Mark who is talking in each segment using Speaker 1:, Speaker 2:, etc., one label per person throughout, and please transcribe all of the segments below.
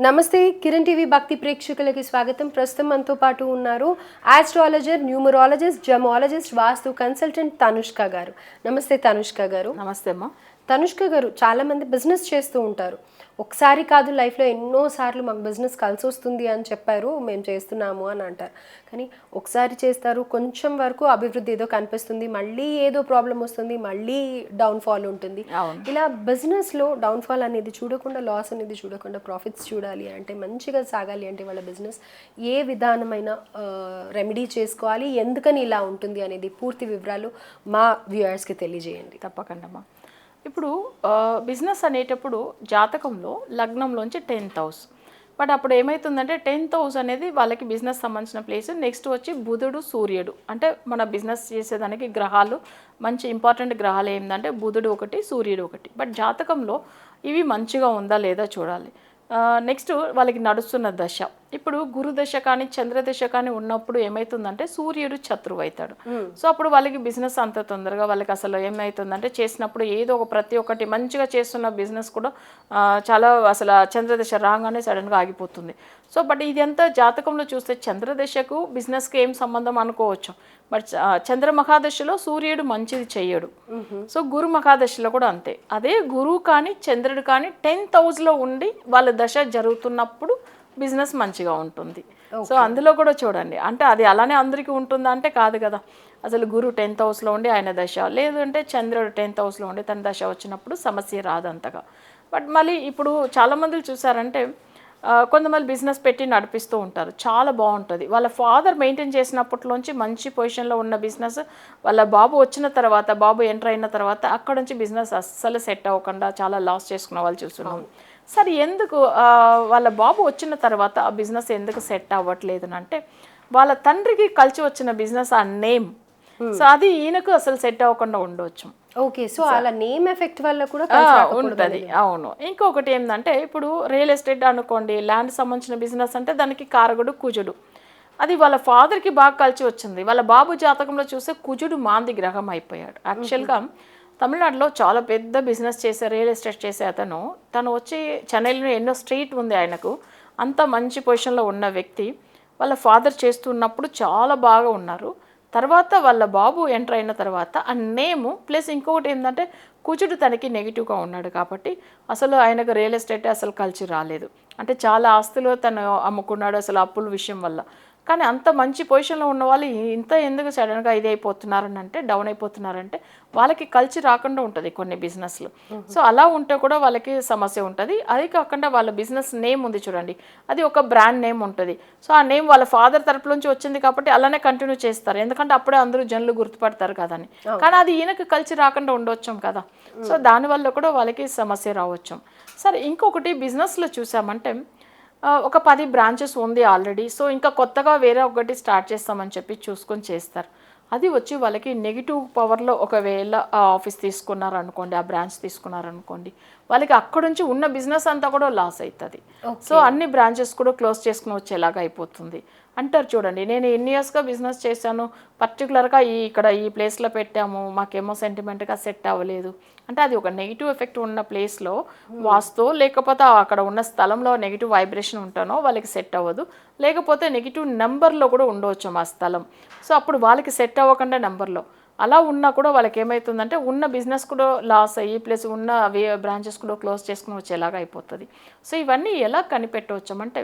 Speaker 1: నమస్తే కిరణ్ టీవీ భక్తి ప్రేక్షకులకి స్వాగతం. ప్రస్తుతం మనతో పాటు ఉన్నారు astrologer numerologist gemologist vastu consultant Tanushka గారు. నమస్తే తనుష్క గారు.
Speaker 2: నమస్తే అమ్మా.
Speaker 1: తనుష్క గారు చాలా మంది బిజినెస్ చేస్తూ ఉంటారు. ఒకసారి కాదు లైఫ్లో ఎన్నో సార్లు మాకు బిజినెస్ కలిసి వస్తుంది అని చెప్పారు మేము చేస్తున్నాము అని అంటారు. కానీ ఒకసారి చేస్తారు కొంచెం వరకు అభివృద్ధి ఏదో కనిపిస్తుంది మళ్ళీ ఏదో ప్రాబ్లం వస్తుంది మళ్ళీ డౌన్ఫాల్ ఉంటుంది. ఇలా బిజినెస్లో డౌన్ఫాల్ అనేది చూడకుండా లాస్ అనేది చూడకుండా ప్రాఫిట్స్ చూడాలి అంటే మంచిగా సాగాలి అంటే వాళ్ళ బిజినెస్ ఏ విధానమైన రెమెడీ చేసుకోవాలి ఎందుకని ఇలా ఉంటుంది అనేది పూర్తి వివరాలు మా వ్యూయర్స్కి తెలియజేయండి.
Speaker 2: తప్పకుండా ఇప్పుడు బిజినెస్ అనేటప్పుడు జాతకంలో లగ్నంలోంచి టెన్త్ హౌస్. బట్ అప్పుడు ఏమవుతుందంటే టెన్త్ హౌస్ అనేది వాళ్ళకి బిజినెస్ సంబంధించిన ప్లేస్. నెక్స్ట్ వచ్చి బుధుడు సూర్యుడు. అంటే మన బిజినెస్ చేసేదానికి గ్రహాలు మంచి ఇంపార్టెంట్ గ్రహాలు ఏంటంటే బుధుడు ఒకటి సూర్యుడు ఒకటి. బట్ జాతకంలో ఇవి మంచిగా ఉందా లేదా చూడాలి. నెక్స్ట్ వాళ్ళకి నడుస్తున్న దశ. ఇప్పుడు గురు దశ కానీ చంద్ర దశ కానీ ఉన్నప్పుడు ఏమవుతుందంటే సూర్యుడు శత్రువు అవుతాడు. సో అప్పుడు వాళ్ళకి బిజినెస్ అంత తొందరగా వాళ్ళకి అసలు ఏమవుతుందంటే చేసినప్పుడు ఏదో ఒక ప్రతి ఒక్కటి మంచిగా చేస్తున్న బిజినెస్ కూడా చాలా అసలు చంద్రదశ రాగానే సడన్గా ఆగిపోతుంది. సో బట్ ఇది అంతా జాతకంలో చూస్తే చంద్రదశకు బిజినెస్కి ఏం సంబంధం అనుకోవచ్చు. బట్ చంద్ర మహాదశలో సూర్యుడు మంచిది చెయ్యడు. సో గురు మహాదశలో కూడా అంతే. అదే గురువు కానీ చంద్రుడు కానీ టెన్త్ హౌస్లో ఉండి వాళ్ళ దశ జరుగుతున్నప్పుడు బిజినెస్ మంచిగా ఉంటుంది. సో అందులో కూడా చూడండి. అంటే అది అలానే అందరికీ ఉంటుందా అంటే కాదు కదా. అసలు గురు టెన్త్ హౌస్లో ఉండి ఆయన దశ. లేదు అంటే చంద్రుడు టెన్త్ హౌస్లో ఉండి తన దశ వచ్చినప్పుడు సమస్య రాదంతగా. బట్ మళ్ళీ ఇప్పుడు చాలామంది చూసారంటే కొంతమంది బిజినెస్ పెట్టి నడిపిస్తూ ఉంటారు. చాలా బాగుంటుంది. వాళ్ళ ఫాదర్ మెయింటైన్ చేసినప్పట్లోంచి మంచి పొజిషన్లో ఉన్న బిజినెస్ వాళ్ళ బాబు వచ్చిన తర్వాత బాబు ఎంటర్ అయిన తర్వాత అక్కడ నుంచి బిజినెస్ అస్సలు సెట్ అవ్వకుండా చాలా లాస్ చేసుకున్న వాళ్ళు చూస్తున్నాం. సరే ఎందుకు వాళ్ళ బాబు వచ్చిన తర్వాత ఆ బిజినెస్ ఎందుకు సెట్ అవ్వట్లేదు అంటే వాళ్ళ తండ్రికి కలిసి వచ్చిన బిజినెస్ ఆ నేమ్. సో అది ఈయనకు అసలు సెట్ అవ్వకుండా ఉండవచ్చు
Speaker 1: ఓకే సో అలా నేమ్ ఎఫెక్ట్ వల్ల కూడా
Speaker 2: ఉంటది. అవును. ఇంకొకటి ఏంటంటే ఇప్పుడు రియల్ ఎస్టేట్ అనుకోండి ల్యాండ్ సంబంధించిన బిజినెస్ అంటే దానికి కారకుడు కుజుడు. అది వాళ్ళ ఫాదర్కి బాగా కలిసి వచ్చింది. వాళ్ళ బాబు జాతకంలో చూస్తే కుజుడు మాంది గ్రహం అయిపోయాడు. యాక్చువల్గా తమిళనాడులో చాలా పెద్ద బిజినెస్ చేసే రియల్ ఎస్టేట్ చేసే అతను తను వచ్చి చెన్నైలో ఎన్నో స్ట్రీట్ ఉంది ఆయనకు. అంత మంచి పొజిషన్లో ఉన్న వ్యక్తి. వాళ్ళ ఫాదర్ చేస్తున్నప్పుడు చాలా బాగా ఉన్నారు. తర్వాత వాళ్ళ బాబు ఎంటర్ అయిన తర్వాత ఆ నేమ్ ప్లస్ ఇంకొకటి ఏంటంటే కూచుడు తనకి నెగిటివ్గా ఉన్నాడు కాబట్టి అసలు ఆయనకు రియల్ ఎస్టేట్ అసలు కలిసి రాలేదు. అంటే చాలా ఆస్తులు తను అమ్ముకున్నాడు అసలు అప్పుల విషయం వల్ల. కానీ అంత మంచి పొజిషన్లో ఉన్న వాళ్ళు ఇంత ఎందుకు సడన్గా ఇది అయిపోతున్నారని అంటే డౌన్ అయిపోతున్నారంటే వాళ్ళకి కలిసి రాకుండా ఉంటుంది కొన్ని బిజినెస్లు. సో అలా ఉంటే కూడా వాళ్ళకి సమస్య ఉంటుంది. అది కాకుండా వాళ్ళ బిజినెస్ నేమ్ ఉంది చూడండి. అది ఒక బ్రాండ్ నేమ్ ఉంటుంది. సో ఆ నేమ్ వాళ్ళ ఫాదర్ తరపు నుంచి వచ్చింది కాబట్టి అలానే కంటిన్యూ చేస్తారు. ఎందుకంటే అప్పుడే అందరూ జనులు గుర్తుపడతారు కదని. కానీ అది ఈయనకి కలిసి రాకుండా ఉండొచ్చాం కదా. సో దానివల్ల కూడా వాళ్ళకి సమస్య రావచ్చు. సరే ఇంకొకటి బిజినెస్లో చూసామంటే ఒక పది బ్రాంచెస్ ఉంది ఆల్రెడీ సో ఇంకా కొత్తగా వేరే ఒకటి స్టార్ట్ చేస్తామని చెప్పి చూసుకొని చేస్తారు. అది వచ్చి వాళ్ళకి నెగిటివ్ పవర్లో ఒకవేళ ఆ ఆఫీస్ తీసుకున్నారనుకోండి ఆ బ్రాంచ్ తీసుకున్నారనుకోండి వాళ్ళకి అక్కడ నుంచి ఉన్న బిజినెస్ అంతా కూడా లాస్ అవుతుంది సో అన్ని బ్రాంచెస్ కూడా క్లోజ్ చేసుకుని వచ్చేలాగా అయిపోతుంది. అంటారు చూడండి. నేను ఎన్ని ఇయర్స్గా బిజినెస్ చేశాను పర్టికులర్గా ఈ ఇక్కడ ఈ ప్లేస్లో పెట్టాము మాకేమో సెంటిమెంట్గా సెట్ అవ్వలేదు. అంటే అది ఒక నెగిటివ్ ఎఫెక్ట్ ఉన్న ప్లేస్లో వాస్తు లేకపోతే అక్కడ ఉన్న స్థలంలో నెగిటివ్ వైబ్రేషన్ ఉంటానో వాళ్ళకి సెట్ అవ్వదు. లేకపోతే నెగిటివ్ నెంబర్లో కూడా ఉండవచ్చు ఆ స్థలం. సో అప్పుడు వాళ్ళకి సెట్ అవ్వకుండా నెంబర్లో అలా ఉన్నా కూడా వాళ్ళకి ఏమవుతుందంటే ఉన్న బిజినెస్ కూడా లాస్ అయ్యి ప్లస్ ఉన్న బ్రాంచెస్ కూడా క్లోజ్ చేసుకుని వచ్చేలాగా అయిపోతుంది. సో ఇవన్నీ ఎలా కనిపెట్టవచ్చామంటే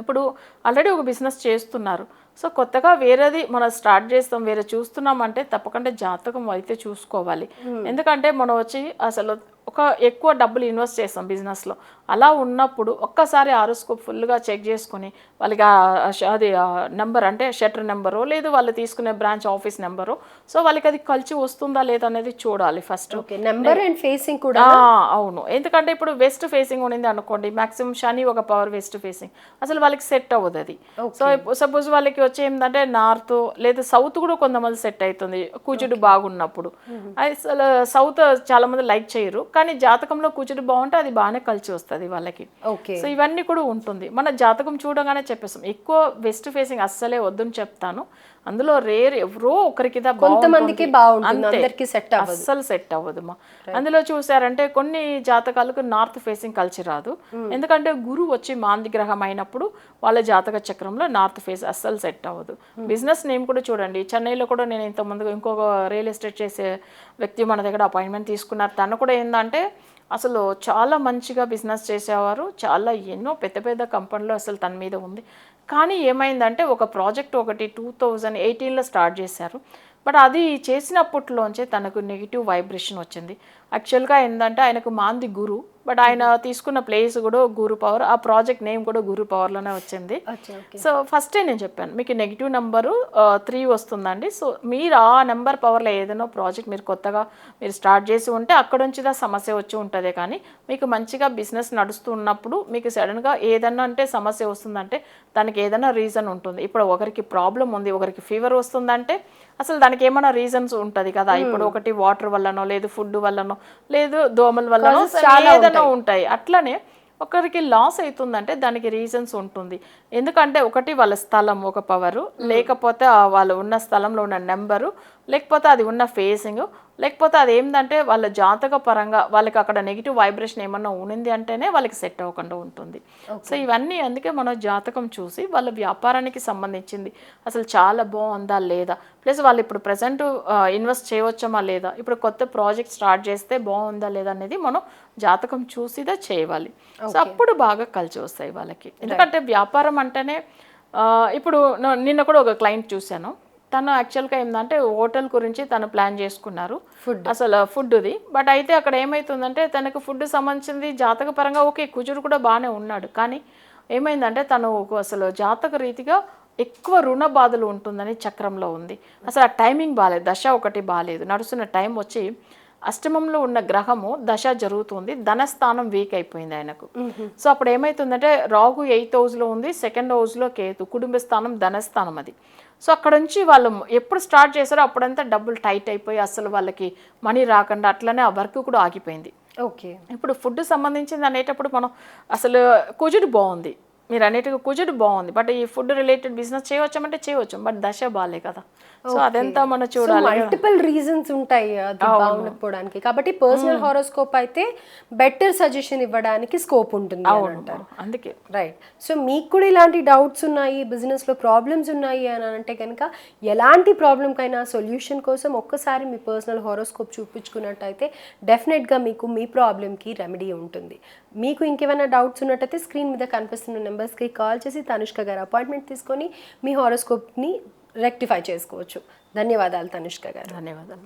Speaker 2: ఇప్పుడు ఆల్రెడీ ఒక బిజినెస్ చేస్తున్నారు. సో కొత్తగా వేరేది మనం స్టార్ట్ చేస్తాం వేరే చూస్తున్నామంటే తప్పకుండా జాతకం అయితే చూసుకోవాలి. ఎందుకంటే మనం వచ్చి అసలు ఒక ఎక్కువ డబ్బులు ఇన్వెస్ట్ చేస్తాం బిజినెస్లో. అలా ఉన్నప్పుడు ఒక్కసారి ఆరోస్కోప్ ఫుల్గా చెక్ చేసుకొని వాళ్ళకి అది నెంబర్ అంటే షట్టర్ నెంబరు లేదు వాళ్ళు తీసుకునే బ్రాంచ్ ఆఫీస్ నెంబరు సో వాళ్ళకి అది కలిసి వస్తుందా లేదా అనేది చూడాలి first.
Speaker 1: Okay number and facing కూడా?
Speaker 2: అవును. ఎందుకంటే ఇప్పుడు వెస్ట్ ఫేసింగ్ ఉండింది అనుకోండి మాక్సిమం శని ఒక పవర్ వెస్ట్ ఫేసింగ్. అసలు వాళ్ళకి సెట్ అవ్వదు అది. సో సపోజ్ వాళ్ళకి వచ్చి ఏంటంటే నార్త్ లేదా సౌత్ కూడా కొంతమంది సెట్ అవుతుంది కుజుడు బాగున్నప్పుడు. అసలు సౌత్ చాలా మంది లైక్ చేయరు. కానీ జాతకంలో కుజుడు బాగుంటే అది బాగానే కలిసి వస్తుంది వాళ్ళకి.
Speaker 1: ఓకే.
Speaker 2: సో ఇవన్నీ కూడా ఉంటుంది. మన జాతకం చూడగానే చెప్పేస్తాం. ఎక్కువ వెస్ట్ ఫేసింగ్ అస్సలే వద్దని చెప్తాను. అందులో రేర్ ఎవరో ఒకరికి
Speaker 1: కొంతమందికి
Speaker 2: బాగుంటుంది.
Speaker 1: అందరికీ set అవ్వదు.
Speaker 2: అస్సలు సెట్ అవ్వదు మా అందులో చూసారంటే కొన్ని జాతకాలకు నార్త్ ఫేసింగ్ కలిసి రాదు. ఎందుకంటే గురువు వచ్చి మాంది గ్రహం అయినప్పుడు వాళ్ళ జాతక చక్రంలో నార్త్ ఫేస్ అస్సలు సెట్ అవ్వదు. బిజినెస్ నేమ్ కూడా చూడండి. చెన్నైలో కూడా నేను ఇంతకుముందు ఇంకొక రియల్ ఎస్టేట్ చేసే వ్యక్తి మన దగ్గర అపాయింట్మెంట్ తీసుకున్నారు. తను కూడా ఏంటంటే అసలు చాలా మంచిగా బిజినెస్ చేసేవారు. చాలా ఎన్నో పెద్ద పెద్ద కంపెనీలు అసలు తన మీద ఉంది. కానీ ఏమైందంటే ఒక ప్రాజెక్ట్ ఒకటి టూ థౌజండ్ ఎయిటీన్లో స్టార్ట్ చేశారు. బట్ అది చేసినప్పట్లోంచే తనకు నెగిటివ్ వైబ్రేషన్ వచ్చింది. యాక్చువల్గా ఏంటంటే ఆయనకు మాంది గురు. బట్ ఆయన తీసుకున్న ప్లేస్ కూడా గురు పవర్ ఆ ప్రాజెక్ట్ నేమ్ కూడా గురు పవర్లోనే వచ్చింది. సో ఫస్టే నేను చెప్పాను మీకు నెగిటివ్ నెంబరు త్రీ వస్తుందండి. సో మీరు ఆ నెంబర్ పవర్లో ఏదైనా ప్రాజెక్ట్ మీరు కొత్తగా మీరు స్టార్ట్ చేసి ఉంటే అక్కడ నుంచి సమస్య వచ్చి ఉంటుంది. కానీ మీకు మంచిగా బిజినెస్ నడుస్తున్నప్పుడు మీకు సడన్గా ఏదన్నా అంటే సమస్య వస్తుందంటే దానికి ఏదైనా రీజన్ ఉంటుంది. ఇప్పుడు ఒకరికి ప్రాబ్లం ఉంది ఒకరికి ఫీవర్ వస్తుందంటే అసలు దానికి ఏమైనా రీజన్స్ ఉంటుంది కదా. ఇప్పుడు ఒకటి వాటర్ వల్లనో లేదు ఫుడ్ వల్లనో లేదు దోమల వల్లనో ఏదైనా ఉంటాయి. అట్లనే ఒకరికి లాస్ అవుతుందంటే దానికి రీజన్స్ ఉంటుంది. ఎందుకంటే ఒకటి వాళ్ళ స్థలం ఒక పవరు. లేకపోతే వాళ్ళు ఉన్న స్థలంలో ఉన్న నెంబరు లేకపోతే అది ఉన్న ఫేసింగ్ లేకపోతే అది ఏంటంటే వాళ్ళ జాతక పరంగా వాళ్ళకి అక్కడ నెగిటివ్ వైబ్రేషన్ ఏమన్నా ఉన్నింది అంటేనే వాళ్ళకి సెట్ అవ్వకుండా ఉంటుంది. సో ఇవన్నీ అందుకే మనం జాతకం చూసి వాళ్ళ వ్యాపారానికి సంబంధించింది. అసలు చాలా బాగుందా లేదా? ప్లస్ వాళ్ళు ఇప్పుడు ప్రజెంట్ ఇన్వెస్ట్ చేయవచ్చమా లేదా? ఇప్పుడు కొత్త ప్రాజెక్ట్ స్టార్ట్ చేస్తే బాగుందా లేదా అనేది మనం జాతకం చూసిదా చేయాలి. సో అప్పుడు బాగా కలిసి వస్తాయి వాళ్ళకి. ఎందుకంటే వ్యాపారం అంటేనే ఇప్పుడు నిన్న కూడా ఒక క్లయింట్ చూశాను. తను యాక్చువల్గా ఏంటంటే హోటల్ గురించి తను ప్లాన్ చేసుకున్నారు. అసలు ఫుడ్ది. బట్ అయితే అక్కడ ఏమవుతుందంటే తనకు ఫుడ్ సంబంధించింది జాతక పరంగా ఓకే కుజుడు కూడా బాగానే ఉన్నాడు. కానీ ఏమైందంటే తను అసలు జాతక రీతిగా ఎక్కువ రుణ బాధలు ఉంటుందని చక్రంలో ఉంది. అసలు ఆ టైమింగ్ బాగాలేదు దశ ఒకటి బాగాలేదు నడుస్తున్న టైం వచ్చి అష్టమంలో ఉన్న గ్రహము దశ జరుగుతుంది ధనస్థానం వీక్ అయిపోయింది ఆయనకు. సో అప్పుడు ఏమవుతుందంటే రాహు ఎయిత్ హౌస్లో ఉంది సెకండ్ హౌస్లో కేతు కుటుంబ స్థానం ధనస్థానం అది. సో అక్కడ నుంచి వాళ్ళు ఎప్పుడు స్టార్ట్ చేశారో అప్పుడంతా డబ్బులు టైట్ అయిపోయి అసలు వాళ్ళకి మనీ రాకుండా అట్లనే ఆ వర్క్ కూడా ఆగిపోయింది.
Speaker 1: ఓకే.
Speaker 2: ఇప్పుడు ఫుడ్ సంబంధించింది అనేటప్పుడు మనం అసలు కుజుడు బాగుంది. మీరు అనేటిగా కుజుడు బాగుంది. బట్ ఈ ఫుడ్ రిలేటెడ్ బిజినెస్ చేయవచ్చామంటే చేయవచ్చు. బట్ దశ బాగాలే కదా. సో అదంతా మనం చూడాలి.
Speaker 1: మల్టిపుల్ రీజన్స్ ఉంటాయి అది బాగుండకపోవడానికి. కాబట్టి పర్సనల్ హారోస్కోప్ అయితే బెటర్ సజెషన్ ఇవ్వడానికి స్కోప్ ఉంటుంది అంటారు.
Speaker 2: అందుకే.
Speaker 1: రైట్ సో మీకు కూడా ఇలాంటి డౌట్స్ ఉన్నాయి బిజినెస్లో ప్రాబ్లమ్స్ ఉన్నాయి అని అంటే కనుక ఎలాంటి ప్రాబ్లంకైనా సొల్యూషన్ కోసం ఒక్కసారి మీ పర్సనల్ హారోస్కోప్ చూపించుకున్నట్టయితే డెఫినెట్గా మీకు మీ ప్రాబ్లంకి రెమెడీ ఉంటుంది. మీకు ఇంకేమైనా డౌట్స్ ఉన్నట్టయితే స్క్రీన్ మీద కనిపిస్తున్న నెంబర్స్కి కాల్ చేసి తనుష్క గారు అపాయింట్మెంట్ తీసుకొని మీ హారోస్కోప్ని రెక్టిఫై చేసుకోవచ్చు. ధన్యవాదాలు తనుష్క గారు.
Speaker 2: ధన్యవాదాలు.